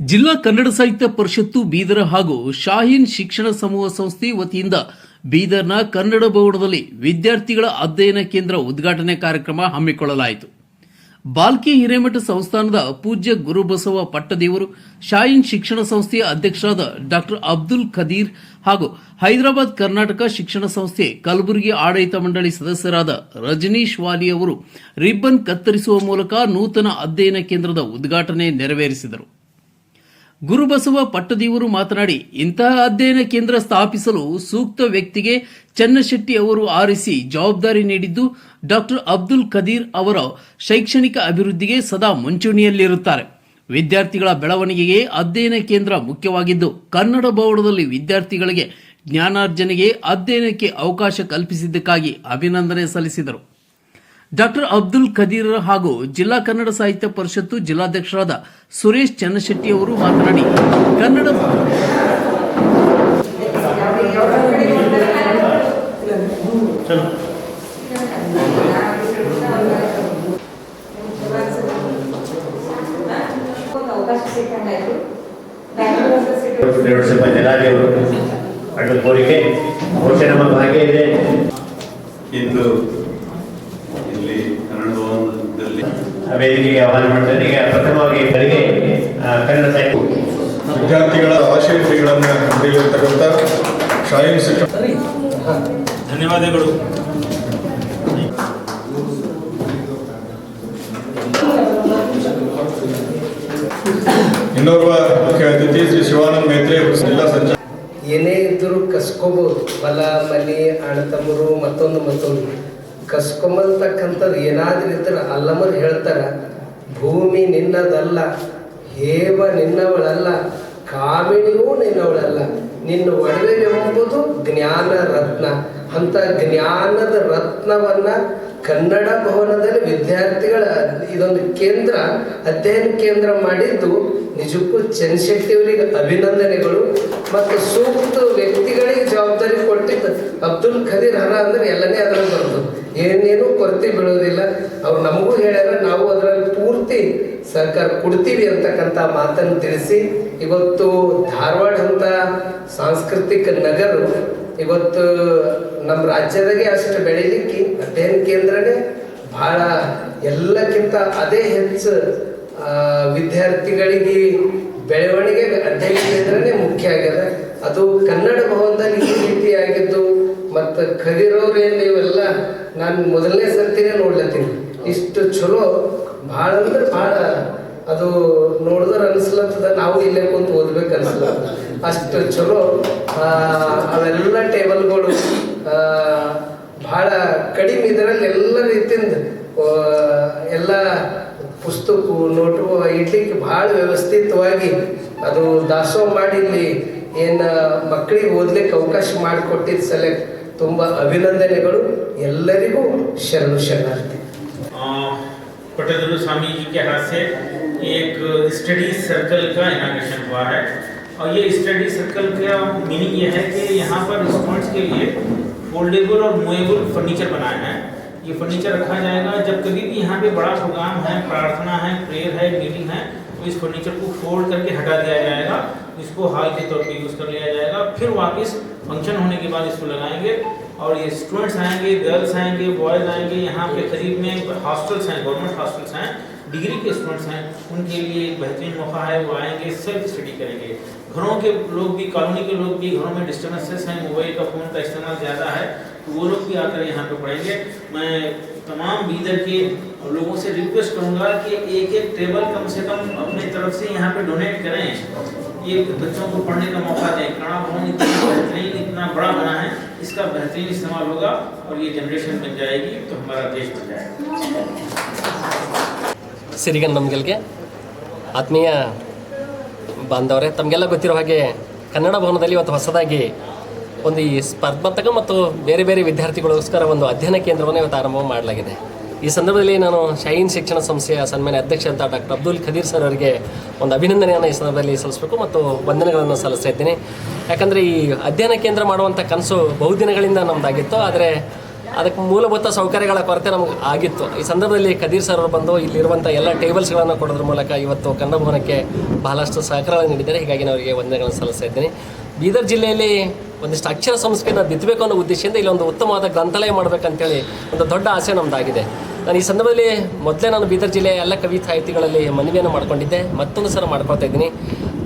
ಜಿಲ್ಲಾ ಕನ್ನಡ ಸಾಹಿತ್ಯ ಪರಿಷತ್ತು ಬೀದರ್ ಹಾಗೂ ಶಾಹೀನ್ ಶಿಕ್ಷಣ ಸಮೂಹ ಸಂಸ್ಥೆ ವತಿಯಿಂದ ಬೀದರ್ನ ಕನ್ನಡ ಭವನದಲ್ಲಿ ವಿದ್ಯಾರ್ಥಿಗಳ ಅಧ್ಯಯನ ಕೇಂದ್ರ ಉದ್ಘಾಟನೆ ಕಾರ್ಯಕ್ರಮ ಹಮ್ಮಿಕೊಳ್ಳಲಾಯಿತು. ಬಾಲ್ಕಿ ಹಿರೇಮಠ ಸಂಸ್ಥಾನದ ಪೂಜ್ಯ ಗುರುಬಸವ ಪಟ್ಟದೇವರು, ಶಾಹೀನ್ ಶಿಕ್ಷಣ ಸಂಸ್ಥೆಯ ಅಧ್ಯಕ್ಷರಾದ ಡಾಕ್ಟರ್ ಅಬ್ದುಲ್ ಖದೀರ್ ಹಾಗೂ ಹೈದರಾಬಾದ್ ಕರ್ನಾಟಕ ಶಿಕ್ಷಣ ಸಂಸ್ಥೆ ಕಲಬುರಗಿ ಆಡಳಿತ ಮಂಡಳಿ ಸದಸ್ಯರಾದ ರಜನೀಶ್ ವಾಲಿ ಅವರು ರಿಬ್ಬನ್ ಕತ್ತರಿಸುವ ಮೂಲಕ ನೂತನ ಅಧ್ಯಯನ ಕೇಂದ್ರದ ಉದ್ಘಾಟನೆ ನೆರವೇರಿಸಿದರು. ಗುರುಬಸವ ಪಟ್ಟದೇವರು ಮಾತನಾಡಿ, ಇಂತಹ ಅಧ್ಯಯನ ಕೇಂದ್ರ ಸ್ಥಾಪಿಸಲು ಸೂಕ್ತ ವ್ಯಕ್ತಿಗೆ ಚನ್ನಶೆಟ್ಟಿ ಅವರು ಆರಿಸಿ ಜವಾಬ್ದಾರಿ ನೀಡಿದ್ದು, ಡಾಕ್ಟರ್ ಅಬ್ದುಲ್ ಖದೀರ್ ಅವರ ಶೈಕ್ಷಣಿಕ ಅಭಿವೃದ್ಧಿಗೆ ಸದಾ ಮುಂಚೂಣಿಯಲ್ಲಿರುತ್ತಾರೆ. ವಿದ್ಯಾರ್ಥಿಗಳ ಬೆಳವಣಿಗೆಗೆ ಅಧ್ಯಯನ ಕೇಂದ್ರ ಮುಖ್ಯವಾಗಿದ್ದು, ಕನ್ನಡ ಭವನದಲ್ಲಿ ವಿದ್ಯಾರ್ಥಿಗಳಿಗೆ ಜ್ಞಾನಾರ್ಜನೆಗೆ ಅಧ್ಯಯನಕ್ಕೆ ಅವಕಾಶ ಕಲ್ಪಿಸಿದ್ದಕ್ಕಾಗಿ ಅಭಿನಂದನೆ ಸಲ್ಲಿಸಿದರು. ಡಾಕ್ಟರ್ ಅಬ್ದುಲ್ ಖದೀರ್ ಹಾಗೂ ಜಿಲ್ಲಾ ಕನ್ನಡ ಸಾಹಿತ್ಯ ಪರಿಷತ್ತು ಜಿಲ್ಲಾಧ್ಯಕ್ಷರಾದ ಸುರೇಶ್ ಚನ್ನಶೆಟ್ಟಿ ಅವರು ಮಾತನಾಡಿ ಕನ್ನಡ ಇಂದು ಸ್ವಲ್ಪ ಜಲಾದೇವರು ಅಡ್ಡ ಕೋರಿಕೆ ಬಹುಶಃ ನಮ್ಮ ಭಾಗ್ಯ ಇದೆ ಇಂದು ಇಲ್ಲಿ ಕನ್ನಡ ಭವನದಲ್ಲಿ ಆ ವೇದಿಕೆಗೆ ಆಹ್ವಾನ ಮಾಡ್ತಾರೆ ಈಗ ಪ್ರಥಮವಾಗಿ ಇವರಿಗೆ ಕನ್ನಡ ಸಾಹಿತ್ಯ. ವಿದ್ಯಾರ್ಥಿಗಳ ಆಶಯಗಳನ್ನು ಪಡೆಯತಕ್ಕಂಥ ಶಾಲೆಯ ಶಿಕ್ಷಣ ಧನ್ಯವಾದಗಳು. ಇನ್ನೋರ್ವ ಮುಖ್ಯ ಅತಿಥಿ ಶ್ರೀ ಶಿವಾನಂದ ಮೇತ್ರೆ ಅವರು ಜಿಲ್ಲಾ ಸಂಚಾರ ಏನೇ ಇದ್ದರೂ ಕಸ್ಕೋಬಹುದು ಬಲ ಮನೆ ಅಣ್ಣ ತಮ್ಮರು ಮತ್ತೊಂದು ಮತ್ತೊಂದು. ಕಸ್ಕೊಂಬಲ್ತಕ್ಕಂಥದ್ದು ಏನಾದ್ರೂ ಇದ್ರೆ ಅಲ್ಲಮರು ಹೇಳ್ತಾರ, ಭೂಮಿ ನಿನ್ನದಲ್ಲ ಹೇವ ನಿನ್ನವಳಲ್ಲ, ಕಾಮಿಣಿಯೂ ನಿನ್ನವಳಲ್ಲ, ನಿನ್ನ ಒಡವೆ ಎಂಬುದು ಜ್ಞಾನ ರತ್ನ. ಅಂತ ಜ್ಞಾನದ ರತ್ನವನ್ನ ಕನ್ನಡ ಭವನದಲ್ಲಿ ವಿದ್ಯಾರ್ಥಿಗಳ ಇದೊಂದು ಕೇಂದ್ರ, ಅಧ್ಯಯನ ಕೇಂದ್ರ ಮಾಡಿದ್ದು ನಿಜಕ್ಕೂ ಚನ್ಶೆಟ್ಟಿಯವರಿಗೆ ಅಭಿನಂದನೆಗಳು ಮತ್ತು ಸೂಕ್ತ ವ್ಯಕ್ತಿಗಳಿಗೆ ಜವಾಬ್ದಾರಿ ಕೊಟ್ಟಿದ್ದು ಅಬ್ದುಲ್ ಖದೀರ್ ಹರ ಅಂದ್ರೆ ಎಲ್ಲನೇ ಅದರಲ್ಲಿ. ಏನೇನು ಕೊರತೆ ಬೀಳೋದಿಲ್ಲ. ಅವ್ರು ನಮಗೂ ಹೇಳ್ಯಾರ, ನಾವು ಅದರಲ್ಲಿ ಪೂರ್ತಿ ಸರ್ಕಾರ ಕೊಡ್ತೀವಿ ಅಂತಕ್ಕಂಥ ಮಾತನ್ನು ತಿಳಿಸಿ, ಇವತ್ತು ಧಾರವಾಡ ಅಂತ ಸಾಂಸ್ಕೃತಿಕ ನಗರ, ಇವತ್ತು ನಮ್ಮ ರಾಜ್ಯದಾಗೆ ಅಷ್ಟು ಬೆಳೀಲಿಕ್ಕೆ ಅಧ್ಯಯನ ಕೇಂದ್ರನೇ ಬಹಳ ಎಲ್ಲಕ್ಕಿಂತ ಅದೇ ಹೆಚ್ಚು ವಿದ್ಯಾರ್ಥಿಗಳಿಗೆ ಬೆಳವಣಿಗೆ ಅಧ್ಯಯನ ಕೇಂದ್ರನೇ ಮುಖ್ಯ ಆಗ್ಯದ. ಅದು ಕನ್ನಡ ಭವನದಲ್ಲಿ ಈ ರೀತಿ ಆಗಿದ್ದು ಮತ್ತು ಕದಿರೋರೇನು ಏನು ಇವೆಲ್ಲ ನಾನು ಮೊದಲನೇ ಸರ್ತಿನೇ ನೋಡ್ಲತ್ತೀನಿ. ಇಷ್ಟು ಚಲೋ, ಭಾಳ ಅಂದ್ರೆ ಭಾಳ, ಅದು ನೋಡಿದ್ರೆ ಅನಿಸ್ಲತ್ತದ, ನಾವು ಇಲ್ಲೇ ಕುಂತು ಓದ್ಬೇಕು ಅನ್ಸಲ್ಲ ಅಷ್ಟು ಚಲೋ ಅವೆಲ್ಲ ಟೇಬಲ್ಗಳು ಬಹಳ ಕಡಿಮೆ ಇದರಲ್ಲಿ ಎಲ್ಲ ರೀತಿಯಿಂದ ಎಲ್ಲ ಪುಸ್ತಕ, ನೋಟು ಇಡ್ಲಿಕ್ಕೆ ಬಹಳ ವ್ಯವಸ್ಥಿತವಾಗಿ ಅದು ದಾಸೋಹ ಮಾಡಿ ಇಲ್ಲಿ ಏನು ಮಕ್ಕಳಿಗೆ ಓದ್ಲಿಕ್ಕೆ ಅವಕಾಶ ಮಾಡಿಕೊಟ್ಟಿದ್ದ ಸಲ ತುಂಬ ಅಭಿನಂದನೆಗಳು ಎಲ್ಲರಿಗೂ ಶರಣು ಶರಣಾರ್ಥಿ पटेल स्वामी जी के हाथ से एक स्टडी सर्कल का इनाग्रेशन हुआ है और ये स्टडी सर्कल का मीनिंग ये है कि यहाँ पर स्टूडेंट्स के लिए फोल्डेबल और मूवेबल फर्नीचर बनाए हैं ये फर्नीचर रखा जाएगा जब कभी भी यहाँ पे बड़ा प्रोग्राम है प्रार्थना है प्रेयर है मीटिंग है इस फर्नीचर को फोल्ड करके हटा दिया जाएगा, इसको हाल के तौर पे यूज़ कर लिया जाएगा, फिर वापस फ़ंक्शन होने के बाद इसको लगाएँगे और ये स्टूडेंट्स आएँगे गर्ल्स आएँगे बॉयज़ आएँगे, यहाँ पे करीब में हॉस्टल्स हैं गवर्नमेंट हॉस्टल्स हैं डिग्री के स्टूडेंट्स हैं, उनके लिए एक बेहतरीन मौका है, वो आएँगे सेल्फ स्टडी करेंगे। घरों के लोग भी कॉलोनी के लोग भी, घरों में डिस्टर्बेंसेस हैं मोबाइल का फ़ोन का इस्तेमाल ज़्यादा है तो वो लोग भी आकर यहाँ पर पढ़ेंगे। मैं तमाम बीदर के लोगों से रिक्वेस्ट करूँगा कि एक एक टेबल कम से कम अपनी तरफ से यहाँ पे डोनेट करें ये बच्चों को पढ़ने का मौका दें कणा भवन इतना बेहतरीन इतना बड़ा बना है इसका बेहतरीन इस्तेमाल होगा और ये जनरेशन बन जाएगी तो हमारा देश बन जाएगा ಸಿರಿಗನ್ ನಮಗೆಲ್ಗೆ ಆತ್ಮೀಯ ಬಾಂಧವರೇ ತಮಗೆಲ್ಲ ಗೊತ್ತಿರೋ ಹಾಗೆ ಕನ್ನಡ ಭವನದಲ್ಲಿ ಇವತ್ತು ಹೊಸದಾಗಿ ಒಂದು ಈ ಸ್ಪರ್ಧಾತ್ಮಕ ಮತ್ತು ಬೇರೆ ಬೇರೆ ವಿದ್ಯಾರ್ಥಿಗಳಿಗೋಸ್ಕರ ಒಂದು ಅಧ್ಯಯನ ಕೇಂದ್ರವನ್ನು ಇವತ್ತು ಆರಂಭ ಮಾಡಲಾಗಿದೆ. ಈ ಸಂದರ್ಭದಲ್ಲಿ ನಾನು ಶೈನ್ ಶಿಕ್ಷಣ ಸಂಸ್ಥೆಯ ಸನ್ಮಾನ್ಯ ಅಧ್ಯಕ್ಷ ಅಂತ ಡಾಕ್ಟರ್ ಅಬ್ದುಲ್ ಖದೀರ್ ಸರ್ ಅವರಿಗೆ ಒಂದು ಅಭಿನಂದನೆಯನ್ನು ಈ ಸಂದರ್ಭದಲ್ಲಿ ಸಲ್ಲಿಸಬೇಕು ಮತ್ತು ವಂದನೆಗಳನ್ನು ಸಲ್ಲಿಸ್ತಾ ಇದ್ದೀನಿ. ಯಾಕಂದರೆ ಈ ಅಧ್ಯಯನ ಕೇಂದ್ರ ಮಾಡುವಂಥ ಕನಸು ಬಹುದಿನಗಳಿಂದ ನಮ್ಮದಾಗಿತ್ತು ಆದರೆ ಅದಕ್ಕೆ ಮೂಲಭೂತ ಸೌಕರ್ಯಗಳ ಕೊರತೆ ನಮಗೆ ಆಗಿತ್ತು. ಈ ಸಂದರ್ಭದಲ್ಲಿ ಖದೀರ್ ಸರ್ ಅವರು ಬಂದು ಇಲ್ಲಿರುವಂಥ ಎಲ್ಲ ಟೇಬಲ್ಸ್ಗಳನ್ನು ಕೊಡೋದ್ರ ಮೂಲಕ ಇವತ್ತು ಕನ್ನಡ ಭವನಕ್ಕೆ ಬಹಳಷ್ಟು ಸಹಕಾರಗಳನ್ನು ನೀಡಿದ್ದಾರೆ. ಹೀಗಾಗಿ ನಾವು ಅವರಿಗೆ ವಂದನೆಗಳನ್ನು ಸಲ್ಲಿಸ್ತಾ ಇದ್ದೀನಿ. ಬೀದರ್ ಜಿಲ್ಲೆಯಲ್ಲಿ ಒಂದಿಷ್ಟು ಅಕ್ಷರ ಸಂಸ್ಕೃತಿಯನ್ನು ಬಿತ್ತಬೇಕು ಅನ್ನೋ ಉದ್ದೇಶದಿಂದ ಇಲ್ಲಿ ಒಂದು ಉತ್ತಮವಾದ ಗ್ರಂಥಾಲಯ ಮಾಡಬೇಕಂತೇಳಿ ಒಂದು ದೊಡ್ಡ ಆಸೆ ನಮ್ಮದಾಗಿದೆ ನಾನು ಈ ಸಂದರ್ಭದಲ್ಲಿ ಮೊದಲೇ ನಾನು ಬೀದರ್ ಜಿಲ್ಲೆಯ ಎಲ್ಲ ಕವಿ ಸಾಹಿತಿಗಳಲ್ಲಿ ಮನವಿಯನ್ನು ಮಾಡ್ಕೊಂಡಿದ್ದೆ. ಮತ್ತೊಂದು ಸಲ ಮಾಡ್ಕೊಳ್ತಾ ಇದ್ದೀನಿ.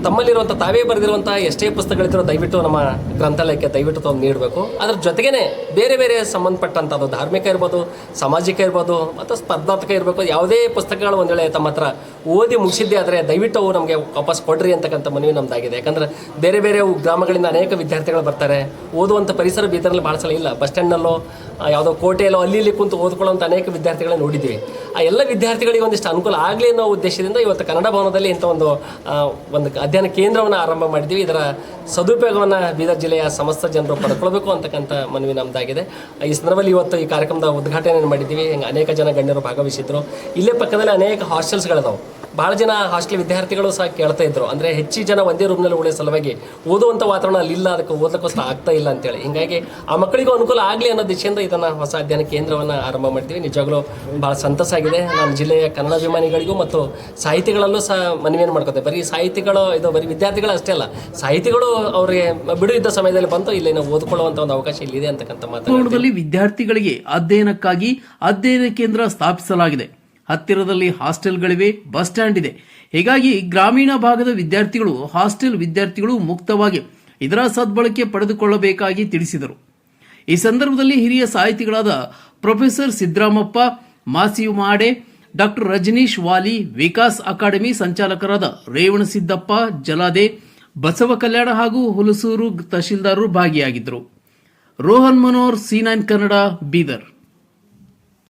ತಮ್ಮಲ್ಲಿರುವಂಥ ತಾವೇ ಬರೆದಿರುವಂಥ ಎಷ್ಟೇ ಪುಸ್ತಕಗಳಿದ್ರು ದಯವಿಟ್ಟು ನಮ್ಮ ಗ್ರಂಥಾಲಯಕ್ಕೆ ದಯವಿಟ್ಟು ತಂದು ನೀಡಬೇಕು. ಅದ್ರ ಜೊತೆಗೇ ಬೇರೆ ಬೇರೆ ಸಂಬಂಧಪಟ್ಟಂಥದ್ದು, ಧಾರ್ಮಿಕ ಇರ್ಬೋದು, ಸಾಮಾಜಿಕ ಇರ್ಬೋದು, ಮತ್ತು ಸ್ಪರ್ಧಾತ್ಮಕ ಇರಬೇಕು, ಯಾವುದೇ ಪುಸ್ತಕಗಳು ಒಂದು ವೇಳೆ ತಮ್ಮ ಹತ್ರ ಓದಿ ಮುಗಿಸಿದ್ದೆ ಆದರೆ ದಯವಿಟ್ಟು ಅವು ನಮಗೆ ವಾಪಸ್ ಕೊಡ್ರಿ ಅಂತಕ್ಕಂಥ ಮನವಿ ನಮ್ಮದಾಗಿದೆ ಯಾಕಂದರೆ ಬೇರೆ ಬೇರೆ ಗ್ರಾಮಗಳಿಂದ ಅನೇಕ ವಿದ್ಯಾರ್ಥಿಗಳು ಬರ್ತಾರೆ. ಓದುವಂಥ ಪರಿಸರ ಬೀದರಲ್ಲಿ ಭಾಳ ಸಲ ಇಲ್ಲ. ಬಸ್ ಸ್ಟ್ಯಾಂಡ್ನಲ್ಲೋ ಯಾವುದೋ ಕೋಟೆಯಲ್ಲೋ ಅಲ್ಲಿ ಇಲ್ಲಿ ಕುಂತು ಓದ್ಕೊಳ್ಳೋಂಥ ಅನೇಕ ವಿದ್ಯಾರ್ಥಿಗಳನ್ನ ನೋಡಿದ್ದೀವಿ ಆ ಎಲ್ಲ ವಿದ್ಯಾರ್ಥಿಗಳಿಗೆ ಒಂದಿಷ್ಟು ಅನುಕೂಲ ಆಗಲಿ ಅನ್ನೋ ಉದ್ದೇಶದಿಂದ ಇವತ್ತು ಕನ್ನಡ ಭವನದಲ್ಲಿ ಇಂಥ ಒಂದು ಒಂದು ಅಧ್ಯಯನ ಕೇಂದ್ರವನ್ನು ಆರಂಭ ಮಾಡಿದ್ದೀವಿ ಇದರ ಸದುಪಯೋಗವನ್ನು ಬೀದರ್ ಜಿಲ್ಲೆಯ ಸಮಸ್ತ ಜನರು ಪಡ್ಕೊಳ್ಬೇಕು ಅಂತಕ್ಕಂಥ ಮನವಿ ನಮ್ಮದಾಗಿದೆ ಈ ಸಂದರ್ಭದಲ್ಲಿ ಇವತ್ತು ಈ ಕಾರ್ಯಕ್ರಮದ ಉದ್ಘಾಟನೆ ಮಾಡಿದ್ದೀವಿ. ಹಿಂಗೆ ಅನೇಕ ಜನ ಗಣ್ಯರು ಭಾಗವಹಿಸಿದ್ರು. ಇಲ್ಲೇ ಪಕ್ಕದಲ್ಲಿ ಅನೇಕ ಹಾಸ್ಟೆಲ್ಸ್ಗಳಿದಾವೆ ಭಾಳ ಜನ ಹಾಸ್ಟೆಲ್ ವಿದ್ಯಾರ್ಥಿಗಳು ಸಹ ಕೇಳ್ತಾ ಇದ್ರು. ಅಂದರೆ ಹೆಚ್ಚು ಜನ ಒಂದೇ ರೂಮ್ನಲ್ಲಿ ಉಳಿಯೋ ಸಲುವಾಗಿ ಓದುವಂಥ ವಾತಾವರಣ ಅಲ್ಲಿ ಇಲ್ಲ ಅದಕ್ಕೆ ಓದಕ್ಕೋಸ್ಕರ ಆಗ್ತಾ ಇಲ್ಲ ಅಂತೇಳಿ. ಹಿಂಗಾಗಿ ಆ ಮಕ್ಕಳಿಗೂ ಅನುಕೂಲ ಆಗಲಿ ಅನ್ನೋ ದಿಶೆಯಿಂದ ಇದನ್ನು ಹೊಸ ಅಧ್ಯಯನ ಕೇಂದ್ರವನ್ನು ಆರಂಭ ಮಾಡ್ತೀವಿ. ನಿಜವಾಗ್ಲೂ ಭಾಳ ಸಂತಸ ಆಗಿದೆ. ನಮ್ಮ ಜಿಲ್ಲೆಯ ಕನ್ನಡಾಭಿಮಾನಿಗಳಿಗೂ ಮತ್ತು ಸಾಹಿತಿಗಳಲ್ಲೂ ಸಹ ಮನವಿಯನ್ನು ಮಾಡ್ಕೊತೇವೆ ಬರೀ ಸಾಹಿತಿಗಳು ಇದು ಬರೀ ವಿದ್ಯಾರ್ಥಿಗಳು ಅಷ್ಟೇ ಅಲ್ಲ ಸಾಹಿತಿಗಳು ಅವರಿಗೆ ಬಿಡು ಇದ್ದ ಸಮಯದಲ್ಲಿ ಬಂತು ಇಲ್ಲಿ ನಾವು ಓದ್ಕೊಳ್ಳುವಂಥ ಒಂದು ಅವಕಾಶ ಇಲ್ಲಿದೆ ಅಂತಕ್ಕಂಥ ಮಾತು ವಾತಾವರಣದಲ್ಲಿ ವಿದ್ಯಾರ್ಥಿಗಳಿಗೆ ಅಧ್ಯಯನಕ್ಕಾಗಿ ಅಧ್ಯಯನ ಕೇಂದ್ರ ಸ್ಥಾಪಿಸಲಾಗಿದೆ. ಹತ್ತಿರದಲ್ಲಿ ಹಾಸ್ಟೆಲ್ಗಳಿವೆ, ಬಸ್ ಸ್ಟ್ಯಾಂಡ್ ಇದೆ. ಹೀಗಾಗಿ ಗ್ರಾಮೀಣ ಭಾಗದ ವಿದ್ಯಾರ್ಥಿಗಳು, ಹಾಸ್ಟೆಲ್ ವಿದ್ಯಾರ್ಥಿಗಳು ಮುಕ್ತವಾಗಿ ಇದರ ಸದ್ಬಳಕೆ ಪಡೆದುಕೊಳ್ಳಬೇಕಾಗಿ ತಿಳಿಸಿದರು. ಈ ಸಂದರ್ಭದಲ್ಲಿ ಹಿರಿಯ ಸಾಹಿತಿಗಳಾದ ಪ್ರೊಫೆಸರ್ ಸಿದ್ದರಾಮಪ್ಪ ಮಾಸಿಯು ಮಾಡೆ ಡಾಕ್ಟರ್ ರಜನೀಶ್ ವಾಲಿ, ವಿಕಾಸ್ ಅಕಾಡೆಮಿ ಸಂಚಾಲಕರಾದ ರೇವಣಸಿದ್ದಪ್ಪ ಜಲಾದೆ, ಬಸವ ಕಲ್ಯಾಣ ಹಾಗೂ ಹುಲಸೂರು ತಹಶೀಲ್ದಾರರು ಭಾಗಿಯಾಗಿದ್ದರು. Rohan Manohar, C nine Kannada, Bidar.